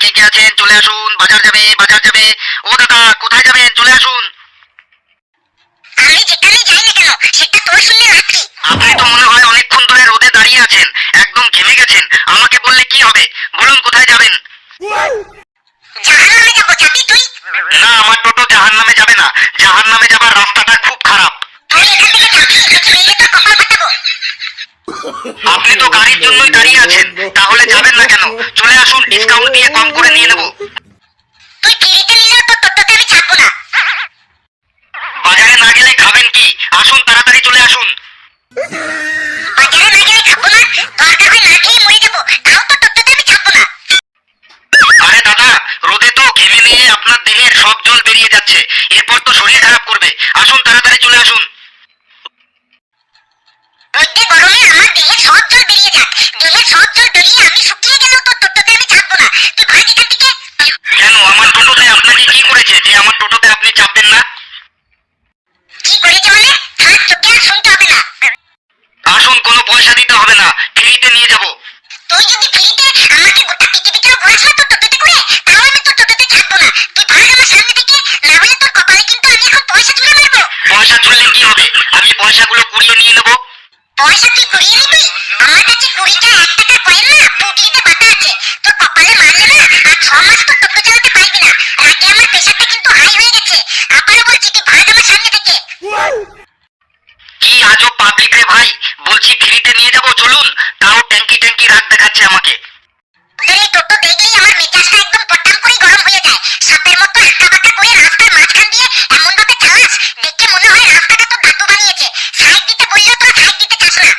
কে কে আছেন, চলে আসুন, বাজার যাবে বাজার যাবে। ও, দাদা, কোথায় যাবেন, চলে আসুন। না জাহান নামে যাবার রাস্তাটা খুব খারাপ। আপনি তো গাড়ির জন্যই দাঁড়িয়ে আছেন তাহলে যাবেন না কেন? চলে আসুন ডিসকাউন্ট দিয়ে কম করে নিয়ে নেব তুই ফ্রিতে নিলেও তোর টোটোতে আমি ছাড়বো না বাজারে না গেলে খাবেন কি আসুন তাড়াতাড়ি চলে আসুন বাজারে না গেলে খাব না দরকার হয় না খেয়ে মরে যাব তাও তো টোটোতে আমি ছাড়বো না আরে দাদা রোদে তো ঘেমে নিয়ে আপনার দেহের সব জল বেরিয়ে যাচ্ছে। এরপর তো শরীর খারাপ করবে। আসুন তাড়াতাড়ি চলে আসুন। গরমে আমার দেহের সব জল বেরিয়ে যাক। দেহের সব জল বেরিয়ে আমি শুকিয়ে গেলেও তোর টোটোতে আমি ছাড়বো না। তুই ভাগ এখান থেকে। কেন? আমার টোটোতে আপনাকে কি করেছে? যে আমার টোটোতে আপনি চাপবেন না? কি করেছে মানে? থাক তোকে আর শুনতে হবে না। আসুন কোনো পয়সা দিতে হবে না। ফ্রিতে নিয়ে যাব। তুই যদি ফ্রিতে আমাকে গোটা পৃথিবীটাও ঘোরাস না তোর টোটোতে করে তাও আমি তোর টোটোতে ছাড়বো না তুই ভাগ আমার সামনে থেকে না হলে তোর কপালে কিন্তু আমি এখন পয়সা তুলে মারবো পয়সা তুললে কি হবে আমি পয়সাগুলো কুড়িয়ে নিয়ে নেব পয়সা তুই কুড়িয়ে নিবি আমার কাছে কুড়িটা এক টাকার কয়েন না পুটলিতে বাতা আছে। তোর কপালে মারলে না আর ছ মাস তো টোটো চালাতে পারবি না। আগে আমার প্রেশারটা কিন্তু হাই হয়ে গেছে। আবারও বলছি তুই ভাগ আমার সামনে থেকে। কি আজব পাবলিক রে ভাই? বলছি ফ্রিতে নিয়ে যাব চলুন। তাও ট্যাঙ্কি ট্যাঙ্কি রাগ দেখাচ্ছে আমাকে। এই টোটো দেখলেই আমার মেজাজটা একদম পটাম করে গরম হয়ে যায়। সাপের মতো আঁকা বাঁকা করে রাস্তার মাঝখান দিয়ে এমন ভাবে চালাস দেখে না।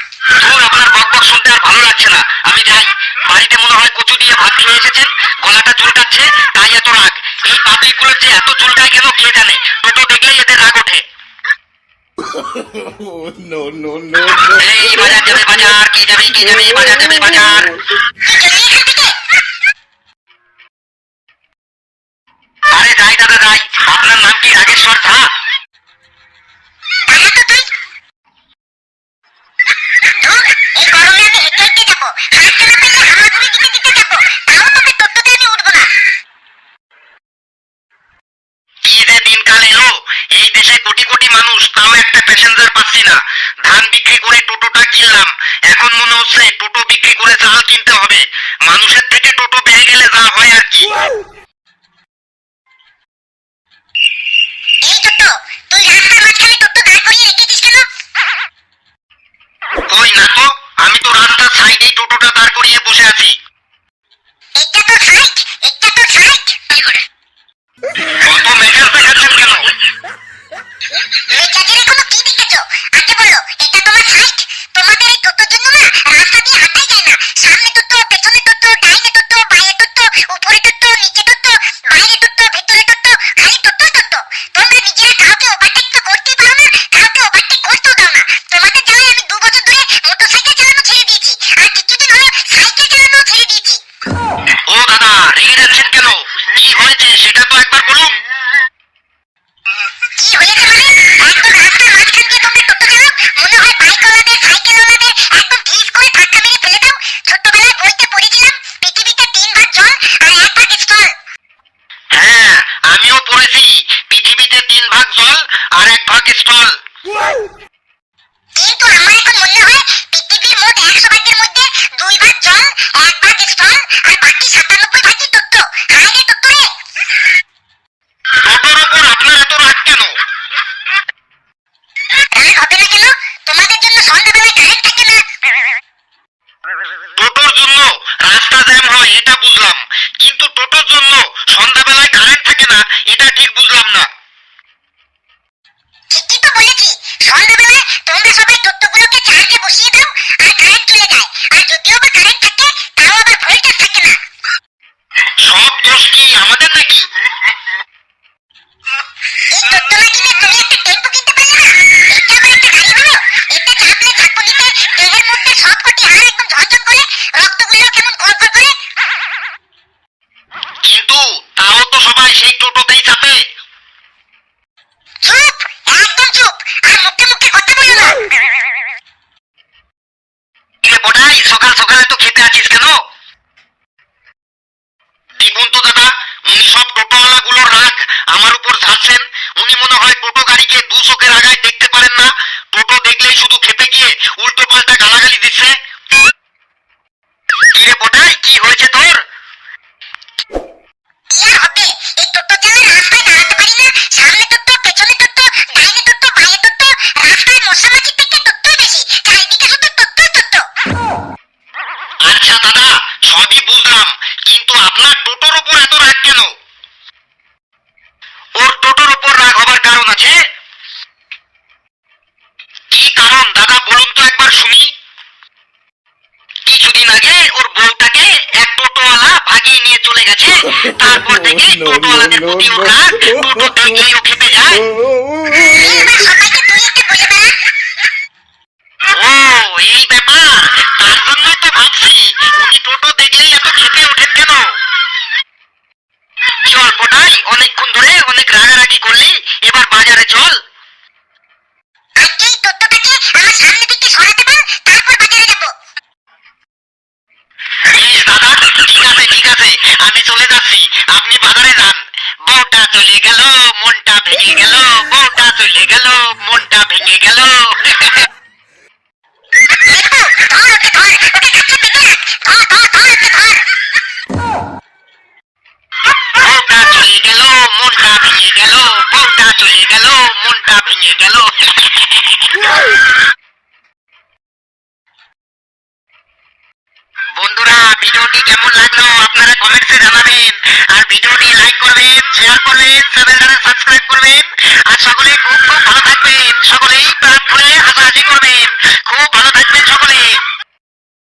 ধুর আপনার বক বক শুনতে আর ভালো লাগছে না। আমি যাই বাড়িতে মনে হয় কচু দিয়ে ভাত খেয়ে এসেছেন গলাটা চুলকাচ্ছে তাই এত রাগ। এই পাবলিকগুলোর যে এত চুলকায় কেন কে জানে? টোটো দেখলেই এদের রাগ ওঠে। no, no, no, এই বাজার যাবে বাজার কে যাবে কে যাবে বাজার যাবে বাজার। তুই চলে এখান থেকে আরে যাই দাদা যাই। আপনার নাম কি রাগেশ্বর ঝা দাঁড়া তো তুই ধুর, এই গরমে আমি হেঁটে হেঁটে যাব হাঁটতে না পারলে হামাগুড়ি দিতে দিতে যাব তাও তোকে টোটোতে আমি উঠবো না কি যে দিনকাল এলো এই দেশে কোটি কোটি মানুষ তাও একটা প্যাসেঞ্জার পাচ্ছি না। ধান বিক্রি করে টোটোটা কিনলাম। এখন মনে হচ্ছে টোটো বিক্রি করে চাল কিনতে হবে। মানুষের থেকে টোটো পেয়ে গেলে যা হয় আর কি। না তো আমি তো রাস্তার সাইডেই টোটোটা দাঁড় করিয়ে বসে আছি। সাইড তোমাদের এই টোটোর জন্য না রাস্তা দিয়ে হাঁটাই না। সামনে আমি দু বছর ধরে মোটরসাইকেল চালানো ছেড়ে দিয়েছি সাইকেল চালানো ছেড়ে দিয়েছি। ও দাদা সেটা তো একবার জল আর এক ভাগ স্থল হ্যাঁ আমিও পড়েছি। পৃথিবীতে তিন ভাগ জল আর এক ভাগ স্থল। কিন্তু আমার এখন মনে হয় পৃথিবীর মোট একশো ভাগের মধ্যে দুই ভাগ জল এক ভাগ স্থল আর বাকি সাতানব্বই ভাগই টোটো হায় রে টোটো রে। টোটোর উপর আপনার এত রাগ কেন? রাগ হবে না কেন? তোমাদের জন্য সন্ধ্যাবেলায় কারেন্ট থাকে না। টোটোর জন্য রাস্তা জ্যাম হয় এটা বুঝলাম। কিন্তু টোটোর জন্য সন্ধ্যাবেলায় কারেন্ট থাকে না এটা ঠিক বুঝলাম না ঠিকই তো বলেছি সন্ধ্যাবেলায় তোমরা সবাই টোটোগুলোকে চার্জে বসিয়ে দাও আর কারেন্ট চলে যায় আর যদিও বা কারেন্ট থাকে তাও আবার ভোল্টেজ থাকে না সব দোষ কি আমাদের নাকি এই টোটো না কিনে তুমি একটা টেম্পো কিনতে পারলে না এটা আবার একটা গাড়ি হলো আছিস কেন? দেখুন তো দাদা, উনি সব টোটোওয়ালা গুলোর রাগ আমার উপর ঝাড়ছেন উনি মনে হয় টোটো গাড়িকে দু চোখের আগায় দেখতে পারেন টোটোর উপর এত রাগ কেন ওর টোটোর উপর রাগ হবার কারণ আছে কি কারণ দাদা বলুন তো একবার শুনি কিছুদিন আগে ওর বউটাকে এক টোটোওয়ালা ভাগিয়ে নিয়ে চলে গেছে তারপর থেকে টোটোওয়ালাদের প্রতি ওর রাগ টোটো দেখলেই ও খেপে যায় ও এই ব্যাপার তার জন্যই তো ভাবছি উনি টোটো দেখলেই এত খেপে ওঠেন কেন চল পোটাই অনেকক্ষণ ধরে অনেক রাগারাগি করলি এবার বাজারে চল। আমি চলে যাচ্ছি আপনি বাজারে যান। বউটা চলে গেল মনটা ভেঙে গেল বউটা চলে গেল মনটা ভেঙে গেল। বুকটা ভেঙে গেল বুকটা চলে গেল, মনটা ভেঙে গেল। বন্ধুরা, ভিডিওটি কেমন লাগল আপনারা কমেন্টসে জানাবেন। আর ভিডিওটি লাইক করবেন শেয়ার করবেন চ্যানেলটাকে সাবস্ক্রাইব করবেন। আর সকলে খুব খুব ভালো থাকবেন। সকলেই প্রাণ খুলে হাসাহাসি করবেন। খুব ভালো থাকবেন সকলে।